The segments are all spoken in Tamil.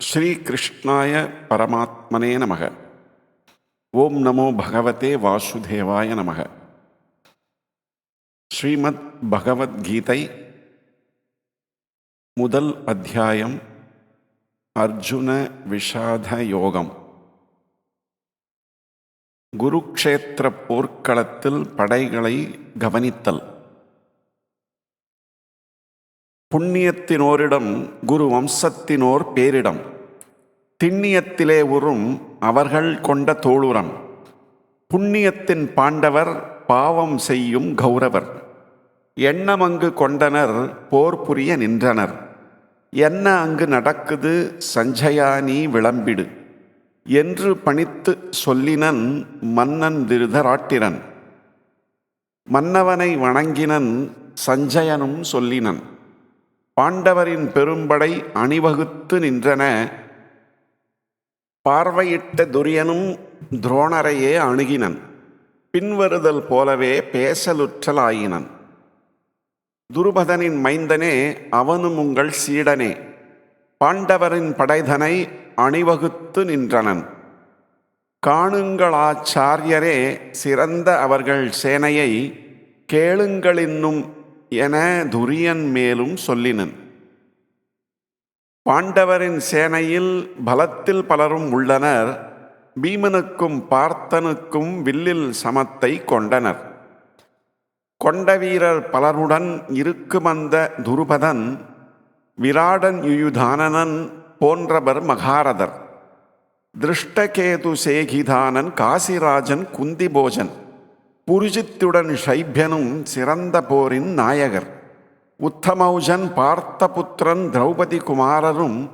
ஸ்ரீகிருஷ்ணாய பரமாத்மனே நமக. ஓம் நமோ பகவதே வாசுதேவாய நமக. ஸ்ரீமத் பகவத்கீதை முதல் அத்தியாயம் அர்ஜுன விஷாத யோகம். குருக்ஷேத்திர போர்க்களத்தில் படைகளை கவனித்தல். புண்ணியத்தினோரிடம் குரு வம்சத்தினோர் பேரிடம். திண்ணியத்திலே உறும் அவர்கள் கொண்ட தோளுரம். புண்ணியத்தின் பாண்டவர் பாவம் செய்யும் கௌரவர். எண்ணமங்கு கொண்டனர் போர் புரிய நின்றனர். என்ன அங்கு நடக்குது சஞ்சயா நீ விளம்பிடு. என்று பணித்து சொல்லினன் மன்னன் திருதராட்டிரன் மன்னவனை வணங்கினன் சஞ்சயனும் சொல்லினன். பாண்டவரின் பெரும்படை அணிவகுத்து நின்றன. பார்வையிட்ட துரியனும் துரோணரையே அணுகினன். பின்வருதல் போலவே பேசலுற்றலாயினன். துருபதனின் மைந்தனே அவனும் உங்கள் சீடனே. பாண்டவரின் படைதனை அணிவகுத்து நின்றனன். காணுங்களாச்சாரியரே சிறந்த அவர்கள் சேனையை கேளுங்களின்னும் என துரியன் மேலும் சொல்லினன். பாண்டவரின் சேனையில் பலத்தில் பலரும் உள்ளனர். பீமனுக்கும் பார்த்தனுக்கும் வில்லில் சமத்தை கொண்டனர். கொண்ட வீரர் பலருடன் இருக்குமந்த துருபதன் விராடன் யுயுதானனன் போன்றவர் மகாரதர். திருஷ்டகேது சேகிதானன் காசிராஜன் குந்திபோஜன். புருஜித்துடன் ஷைபியனும் சிறந்த போரின் நாயகர். உத்தமௌஜன் பார்த்தபுத்திரன் திரௌபதி குமாரரும்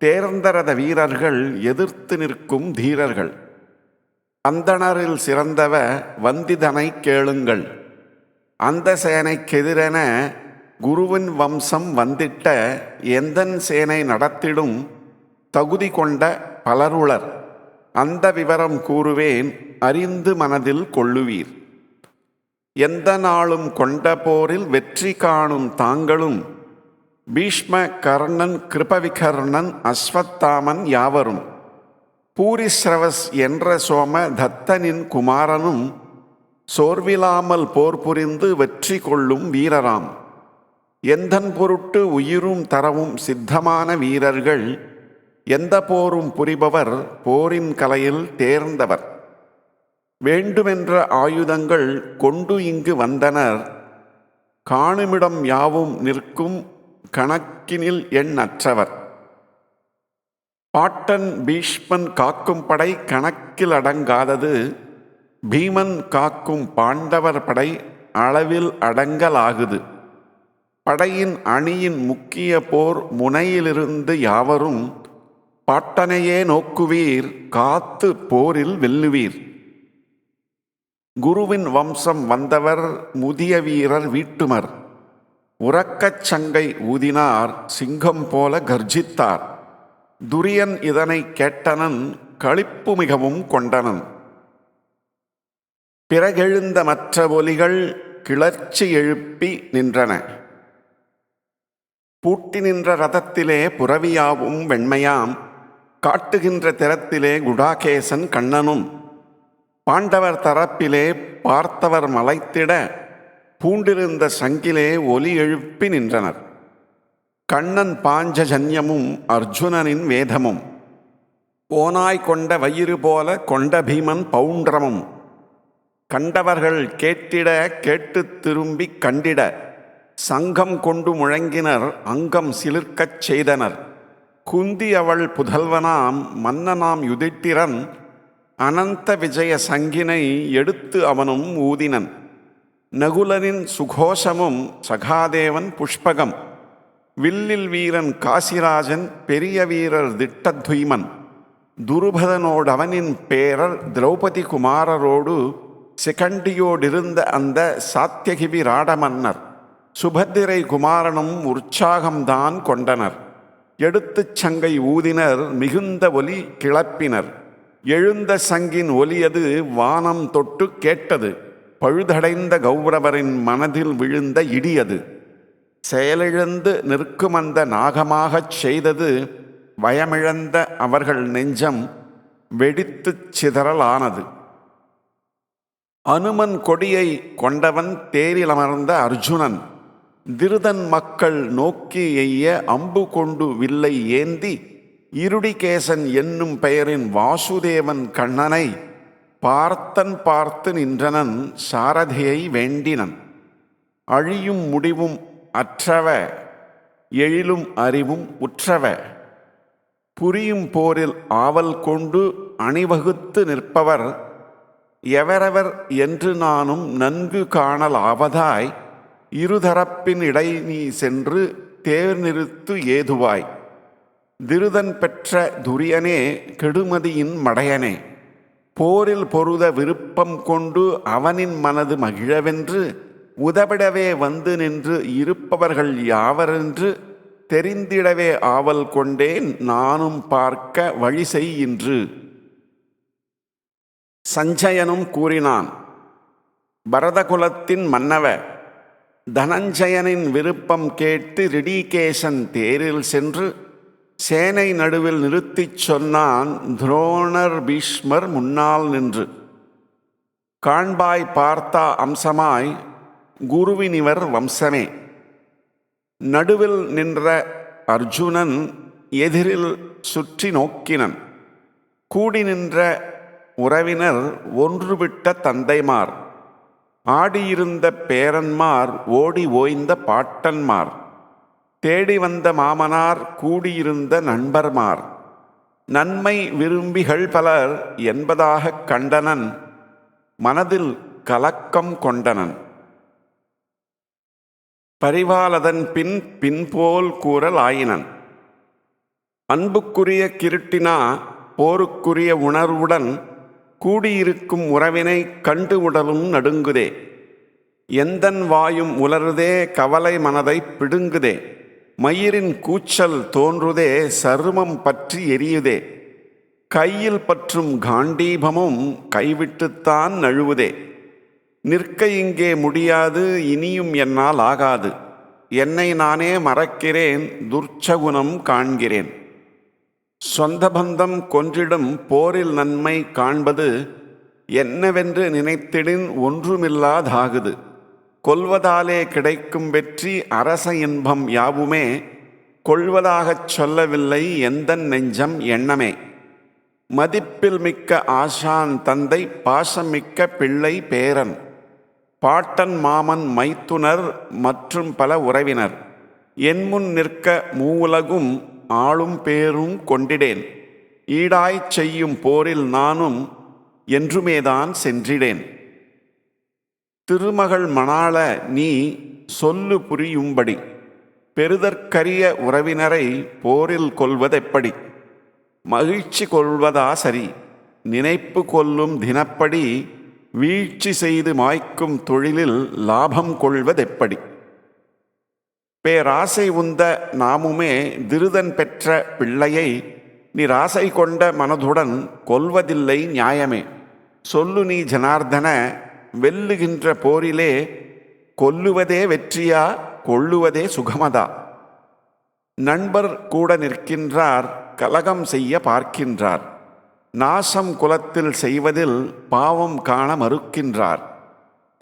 தேர்ந்தரத வீரர்கள் எதிர்த்து நிற்கும் தீரர்கள். அந்தணரில் சிறந்தவ வந்திதனை கேளுங்கள். அந்த சேனைக்கெதிரென குருவின் வம்சம் வந்திட்ட எந்தன் சேனை நடத்திடும் தகுதி கொண்ட பலருளர். அந்த விவரம் கூறுவேன் அறிந்து மனதில் கொள்ளுவீர். எந்த நாளும் கொண்ட போரில் வெற்றி காணும் தாங்களும் பீஷ்ம கர்ணன் கிருபவிகர்ணன் அஸ்வத்தாமன் யாவரும். பூரிஸ்ரவஸ் என்ற சோம தத்தனின் குமாரனும் சோர்விலாமல் போர் புரிந்து வெற்றி கொள்ளும் வீரராம். எந்தன் பொருட்டு உயிரும் தரவும் சித்தமான வீரர்கள் எந்த போரும் புரிபவர் போரின் கலையில் தேர்ந்தவர். வேண்டுமென்ற ஆயுதங்கள் கொண்டு இங்கு வந்தனர். காணுமிடம் யாவும் நிற்கும் கணக்கினில் எண் அற்றவர். பாட்டன் பீஷ்மன் காக்கும் படை கணக்கில் அடங்காதது. பீமன் காக்கும் பாண்டவர் படை அளவில் அடங்கலாகுது. படையின் அணியின் முக்கிய போர் முனையிலிருந்து யாவரும் பாட்டனையே நோக்குவீர் காத்து போரில் வெல்லுவீர். குருவின் வம்சம் வந்தவர் முதிய வீரர் வீட்டுமர். உறக்கச் சங்கை ஊதினார் சிங்கம் போல கர்ஜித்தார். துரியன் இதனை கேட்டனன் களிப்பு மிகவும் கொண்டனன். பிறகெழுந்த மற்ற ஒலிகள் கிளர்ச்சி எழுப்பி நின்றன. பூட்டி நின்ற ரதத்திலே புறவியாவும் வெண்மையாம். காட்டுகின்ற திறத்திலே குடாகேசன் கண்ணனும் பாண்டவர் தரப்பிலே பார்த்தவர் மலைத்திட பூண்டிருந்த சங்கிலே ஒலி எழுப்பி நின்றனர். கண்ணன் பாஞ்சஜன்யமும் அர்ஜுனனின் வேதமும் ஓனாய் கொண்ட வயிறு போல கொண்ட பீமன் பவுண்டரமும் கண்டவர்கள் கேட்டிட கேட்டு திரும்பி கண்டிட சங்கம் கொண்டு முழங்கினர் அங்கம் சிலிர்க்கச் செய்தனர். குந்தி அவள் புதல்வனாம் மன்னனாம் யுதிட்டிரன் அனந்த விஜய சங்கினை எடுத்து அவனும் ஊதினன். நகுலனின் சுகோஷமும் சகாதேவன் புஷ்பகம். வில்லில் வீரன் காசிராஜன் பெரிய வீரர் திட்டத்வீமன். துருபதனோடவனின் பேரர் திரௌபதி குமாரரோடு சிகண்டியோடிருந்த அந்த சாத்தியகிபி ராடமன்னர். சுபத்திரை குமாரனும் உற்சாகம்தான் கொண்டனர். எடுத்துச் சங்கை ஊதினர் மிகுந்த ஒலி கிளப்பினர். எழுந்த சங்கின் ஒலியது வானம் தொட்டு கேட்டது. பழுதடைந்த கௌரவரின் மனதில் விழுந்த இடியது செயலிழந்து நிற்கும் அந்த நாகமாகச் செய்தது வயமிழந்த அவர்கள் நெஞ்சம் வெடித்துச் சிதறலானது. அனுமன் கொடியை கொண்டவன் தேரிலமர்ந்த அர்ஜுனன். திருதன் மக்கள் நோக்கி எய்ய அம்பு கொண்டு வில்லை ஏந்தி இருடிகேசன் என்னும் பெயரின் வாசுதேவன் கண்ணனை பார்த்தன் பார்த்து நின்றனன் சாரதியை வேண்டினன். அழியும் முடிவும் அற்றவ எழிலும் அறிவும் உற்றவ. புரியும் போரில் ஆவல் கொண்டு அணிவகுத்து நிற்பவர் எவரவர் என்று நானும் நன்கு காணலாவதாய் இருதரப்பின் இடை நீ சென்று தேர் நிறுத்து ஏதுவாய். திருதன் பெற்ற துரியனே கெடுமதியின் மடையனே. போரில் பொருத விருப்பம் கொண்டு அவனின் மனது மகிழவென்று உதவிடவே வந்து நின்று இருப்பவர்கள் யாவரென்று தெரிந்திடவே ஆவல் கொண்டேன் நானும் பார்க்க வழி செய்யின்று சஞ்சயனும் கூறினான் பரதகுலத்தின் மன்னவ தனஞ்சயனின் விருப்பம் கேட்டு ரிடிகேசன் தேரில் சென்று சேனை நடுவில் நிறுத்திச் சொன்னான் துரோணர் பீஷ்மர் முன்னால் நின்று. காண்பாய் பார்த்தா அம்சமாய் குருவினிவர் வம்சமே. நடுவில் நின்ற அர்ஜுனன் எதிரில் சுற்றி நோக்கினன். கூடி நின்ற உறவினர் ஒன்றுவிட்ட தந்தைமார். ஆடியிருந்த பேரன்மார் ஓடி ஓய்ந்த பாட்டன்மார். தேடி வந்த மாமனார் கூடியிருந்த நண்பர்மார். நன்மை விரும்பிகள் பலர் என்பதாகக் கண்டனன். மனதில் கலக்கம் கொண்டனன். பரிவாலதன் பின் பின்போல் கூறல் ஆயினன் அன்புக்குரிய கிருட்டினா போருக்குரிய உணர்வுடன் கூடியிருக்கும் உறவினை கண்டு உடலும் நடுங்குதே. எந்தன் வாயும் உலருதே கவலை மனதை பிடுங்குதே. மயிரின் கூச்சல் தோன்றுதே சருமம் பற்றி எரியுதே. கையில் பற்றும் காண்டீபமும் கைவிட்டுத்தான் நழுவுதே. நிற்க இங்கே முடியாது இனியும் என்னால் ஆகாது. என்னை நானே மறக்கிறேன் துர்ச்சகுணம் காண்கிறேன். சொந்த பந்தம் கொன்றிடும் போரில் நன்மை காண்பது என்னவென்று நினைத்திடின் ஒன்றுமில்லாதாகுது. கொல்வதாலே கிடைக்கும் வெற்றி அரச இன்பம் யாவுமே கொள்வதாகச் சொல்லவில்லை எந்த நெஞ்சம் எண்ணமே. மதிப்பில் மிக்க ஆசான் தந்தை பாசமிக்க பிள்ளை பேரன் பாட்டன் மாமன் மைத்துனர் மற்றும் பல உறவினர். என் முன் நிற்க மூவுலகும் ஆளும் பேரும் கொண்டிடேன். ஈடாய்ச் செய்யும் போரில் நானும் என்றுமேதான் சென்றிடேன். திருமகள் மணாள நீ சொல்லு புரியும்படி. பெருதற்கரிய உறவினரை போரில் கொள்வதெப்படி மகிழ்ச்சி கொள்வதா சரி. நினைப்பு கொள்ளும் தினப்படி வீழ்ச்சி செய்து மாய்க்கும் தொழிலில் லாபம் கொள்வதெப்படி? பேராசை உந்த நாமுமே திருதன் பெற்ற பிள்ளையை நிராசை கொண்ட மனதுடன் கொல்வதில்லை நியாயமே. சொல்லு நீ ஜனார்தன வெல்லுகின்ற போரிலே கொல்லுவதே வெற்றியா கொள்ளுவதே சுகமதா? நண்பர் கூட நிற்கின்றார் கலகம் செய்ய பார்க்கின்றார். நாசம் குலத்தில் செய்வதில் பாவம் காண மறுக்கின்றார்.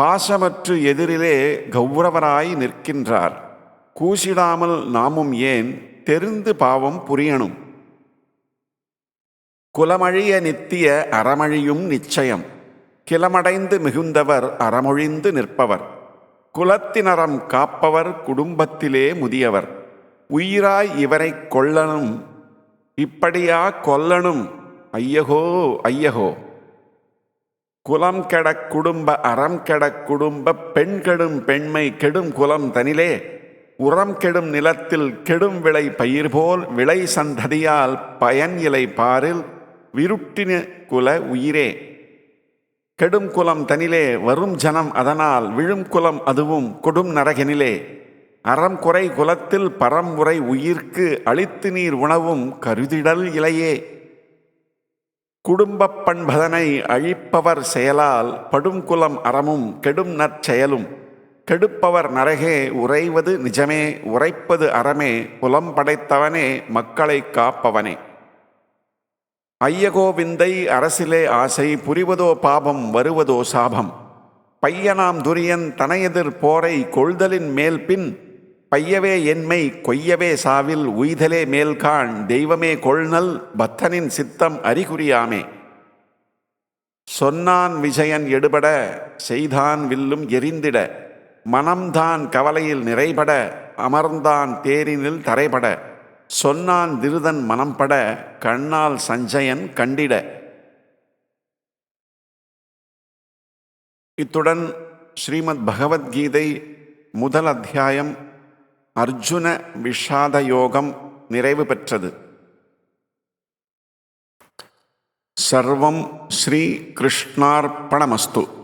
பாசமற்று எதிரிலே கௌரவராய் நிற்கின்றார். கூசிடாமல் நாமும் ஏன் தெரிந்து பாவம் புரியணும்? குலமழிய நித்திய அறமழியும் நிச்சயம். கிளமடைந்து மிகுந்தவர் அறமொழிந்து நிற்பவர். குலத்தினரம் காப்பவர் குடும்பத்திலே முதியவர். உயிராய் இவரை கொள்ளணும் இப்படியா கொல்லணும்? ஐயகோ ஐயகோ. குலம் கெடக் குடும்ப அறம் கெடக் குடும்ப பெண் கெடும் பெண்மை கெடும் குலம் தனிலே. உரம் கெடும் நிலத்தில் கெடும் விளை பயிர் போல் விளை சந்ததியால் பயன் இலை பாரில் விருட்டின குல உயிரே. கெடும் குலம் தனிலே வரும் ஜனம் அதனால் விழும் குலம் அதுவும் கொடும் நரகனிலே. அறம் குறை குலத்தில் பரம் உரை உயிர்க்கு அழித்து நீர் உணவும் கருதிடல் இலையே. குடும்பப் பண்பதனை அழிப்பவர் செயலால் படும் குலம் அறமும் கெடும் நற்செயலும். கெடுப்பவர் நரகே உறைவது நிஜமே உரைப்பது அறமே புலம் படைத்தவனே மக்களை காப்பவனே. ஐயகோவிந்தை அரசிலே ஆசை புரிவதோ பாபம் வருவதோ சாபம். பையனாம் துரியன் தனையெதிர் போரை கொள்தலின் மேல் பின் பையவே என்மை கொய்யவே சாவில் உய்தலே மேல்காண் தெய்வமே கொள்நல் பத்தனின் சித்தம் அறிகுறியாமே. சொன்னான் விஜயன் எடுபட செய்தான் வில்லும் எரிந்திட. மனம்தான் கவலையில் நிறைபட அமர்ந்தான் தேரினில் தரைபட. சொன்னான் திருதன் மனம்பட கண்ணால் சஞ்சயன் கண்டிட. இத்துடன் ஸ்ரீமத் பகவத்கீதை முதல் அத்தியாயம் அர்ஜுன விஷாத யோகம் நிறைவு பெற்றது. சர்வம் ஸ்ரீ கிருஷ்ணார்ப்பணமஸ்து